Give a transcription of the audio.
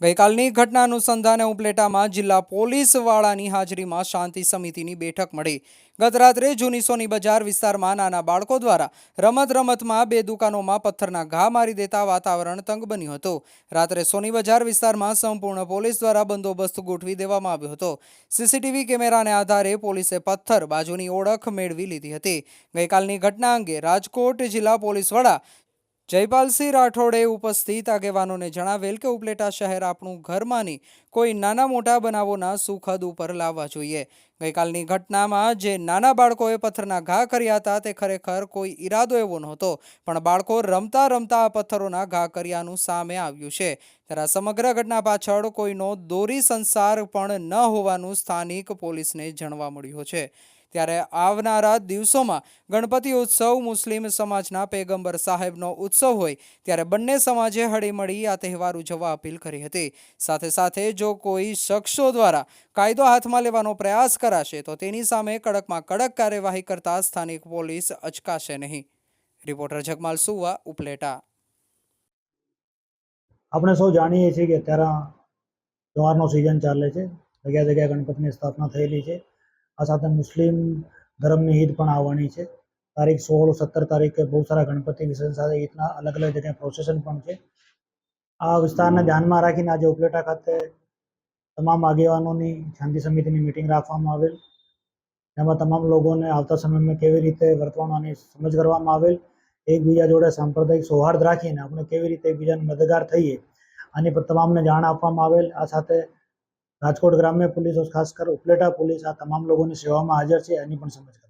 ગઈકાલની ઘટના અનુસંધાને ઉપલેટામાં જિલ્લા પોલીસ હાજરીમાં શાંતિ સમિતિની બેઠક મળી. ગત રાત્રે જૂની બજાર વિસ્તારમાં નાના બાળકો દ્વારા રમત રમતમાં બે દુકાનોમાં પથ્થરના ઘા મારી દેતા વાતાવરણ તંગ બન્યું હતું. રાત્રે સોની બજાર વિસ્તારમાં સંપૂર્ણ પોલીસ દ્વારા બંદોબસ્ત ગોઠવી દેવામાં આવ્યો હતો. સીસીટીવી કેમેરાને આધારે પોલીસે પથ્થર બાજુની ઓળખ મેળવી લીધી હતી. ગઈકાલની ઘટના અંગે રાજકોટ જિલ્લા પોલીસ વડા જયપાલસિંહ રાઠોડે ઉપસ્થિત આગેવાનોને જણાવેલ કે ઉપલેટા શહેર આપણું ઘર માની કોઈ નાના મોટા બનાવોના સુખદ ઉપર લાવવા જોઈએ. ગઈકાલની ઘટનામાં જે નાના બાળકોએ પથ્થરના ઘા કર્યા હતા તે ખરેખર કોઈ ઈરાદો એવો નહોતો, પણ બાળકો રમતા રમતા આ પથ્થરોના ઘા કર્યાનું સામે આવ્યું છે. ત્યારે સમગ્ર ઘટના પાછળ કોઈનો દોરી સંસાર પણ ન હોવાનું સ્થાનિક પોલીસને જાણવા મળ્યું છે. ત્યારે આવનારા દિવસોમાં ગણપતિ ઉત્સવ મુસ્લિમ સમાજના પેગંબર સાહેબનો ઉત્સવ હોય ત્યારે બંને સમાજે હળીમળી આ તહેવાર ઉજવવા અપીલ કરી હતી. સાથે સાથે જો કોઈ શખ્સો દ્વારા કાયદો હાથમાં લેવાનો પ્રયાસ કરાશે તો તેની સામે કડકમાં કડક કાર્યવાહી કરતા સ્થાનિક પોલીસ અચકાશે નહીં. રિપોર્ટર જગમાલ સુવા, ઉપલેટા. આપણે સૌ જાણીએ છીએ કે અત્યારે તહેવારનો સિઝન ચાલે છે. જગ્યા જગ્યાએ ગણપતિની સ્થાપના થયેલી છે. આ સાથે મુસ્લિમ ધર્મની ઈદ પણ આવવાની છે. તારીખ સોળ સત્તર તારીખે બહુ સારા ગણપતિ વિસર્જન સાથે ઈદના અલગ અલગ જગ્યાએ પ્રોસેસન પણ છે. આ વિસ્તારને ધ્યાનમાં રાખીને આજે ઉપલેટા ખાતે તમામ આગેવાનોની શાંતિ સમિતિની મિટિંગ રાખવામાં આવેલ. એમાં તમામ લોકોને આવતા સમયમાં કેવી રીતે વર્તવાની સમજ કરવામાં આવેલ. એકબીજા જોડે સાંપ્રદાયિક સૌહાર્દ રાખીને આપણે કેવી રીતે એકબીજાને મદદગાર થઈએ, આની પર તમામને જાણ આપવામાં આવેલ. આ સાથે રાજકોટ ગ્રામ્ય પોલીસ, ખાસ કર ઉપલેટા પોલીસ આ તમામ લોકોની સેવામાં હાજર છે, એની પણ સમજ